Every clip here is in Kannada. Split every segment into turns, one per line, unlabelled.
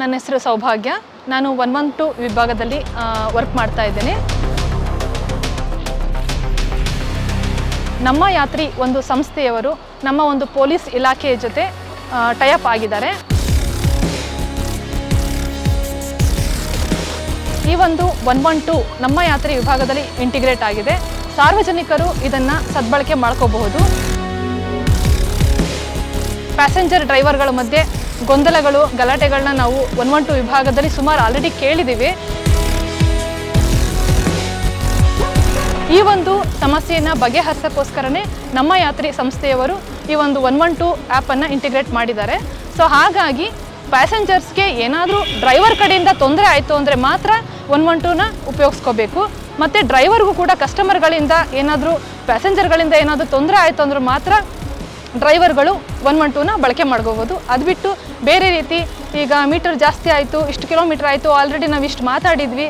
ನನ್ನ ಹೆಸರು ಸೌಭಾಗ್ಯ. ನಾನು ಒನ್ ಒನ್ ಟು ವಿಭಾಗದಲ್ಲಿ ವರ್ಕ್ ಮಾಡ್ತಾ ಇದ್ದೇನೆ. ನಮ್ಮ ಯಾತ್ರಿ ಒಂದು ಸಂಸ್ಥೆಯವರು ನಮ್ಮ ಒಂದು ಪೊಲೀಸ್ ಇಲಾಖೆಯ ಜೊತೆ ಟೈಅಪ್ ಆಗಿದ್ದಾರೆ. ಈ ಒಂದು ಒನ್ ಒನ್ ಟು ನಮ್ಮ ಯಾತ್ರೆ ವಿಭಾಗದಲ್ಲಿ ಇಂಟಿಗ್ರೇಟ್ ಆಗಿದೆ. ಸಾರ್ವಜನಿಕರು ಇದನ್ನು ಸದ್ಬಳಕೆ ಮಾಡ್ಕೋಬಹುದು. ಪ್ಯಾಸೆಂಜರ್ ಡ್ರೈವರ್ಗಳ ಮಧ್ಯೆ ಗೊಂದಲಗಳು, ಗಲಾಟೆಗಳನ್ನ ನಾವು ಒನ್ ಒನ್ ಟು ವಿಭಾಗದಲ್ಲಿ ಸುಮಾರು ಆಲ್ರೆಡಿ ಕೇಳಿದ್ದೀವಿ ಈ ಒಂದು ಸಮಸ್ಯೆಯನ್ನು ಬಗೆಹರಿಸೋಕ್ಕೋಸ್ಕರನೇ ನಮ್ಮ ಯಾತ್ರಿ ಸಂಸ್ಥೆಯವರು ಈ ಒಂದು ಒನ್ ಒನ್ ಟು ಆ್ಯಪನ್ನು ಇಂಟಿಗ್ರೇಟ್ ಮಾಡಿದ್ದಾರೆ. ಸೊ ಹಾಗಾಗಿ ಪ್ಯಾಸೆಂಜರ್ಸ್ಗೆ ಏನಾದರೂ ಡ್ರೈವರ್ ಕಡೆಯಿಂದ ತೊಂದರೆ ಆಯಿತು ಅಂದರೆ ಮಾತ್ರ ಒನ್ ಒನ್ ಟೂನ ಉಪಯೋಗಿಸ್ಕೋಬೇಕು. ಮತ್ತು ಡ್ರೈವರ್ಗೂ ಕೂಡ ಕಸ್ಟಮರ್ಗಳಿಂದ ಏನಾದರೂ, ಪ್ಯಾಸೆಂಜರ್ಗಳಿಂದ ಏನಾದರೂ ತೊಂದರೆ ಆಯಿತು ಅಂದ್ರೆ ಮಾತ್ರ ಡ್ರೈವರ್ಗಳು ಒನ್ ಒನ್ ಟೂನ ಬಳಕೆ ಮಾಡ್ಕೋಬೋದು. ಅದು ಬಿಟ್ಟು ಬೇರೆ ರೀತಿ ಈಗ ಮೀಟರ್ ಜಾಸ್ತಿ ಆಯಿತು, ಇಷ್ಟು ಕಿಲೋಮೀಟರ್ ಆಯಿತು, ಆಲ್ರೆಡಿ ನಾವು ಇಷ್ಟು ಮಾತಾಡಿದ್ವಿ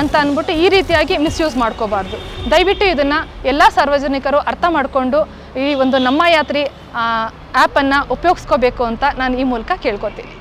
ಅಂತ ಅಂದ್ಬಿಟ್ಟು ಈ ರೀತಿಯಾಗಿ ಮಿಸ್ಯೂಸ್ ಮಾಡ್ಕೋಬಾರ್ದು. ದಯವಿಟ್ಟು ಇದನ್ನು ಎಲ್ಲ ಸಾರ್ವಜನಿಕರು ಅರ್ಥ ಮಾಡಿಕೊಂಡು ಈ ಒಂದು ನಮ್ಮ ಯಾತ್ರಿ ಆ್ಯಪನ್ನು ಉಪಯೋಗಿಸ್ಕೋಬೇಕು ಅಂತ ನಾನು ಈ ಮೂಲಕ ಕೇಳ್ಕೊತೀನಿ.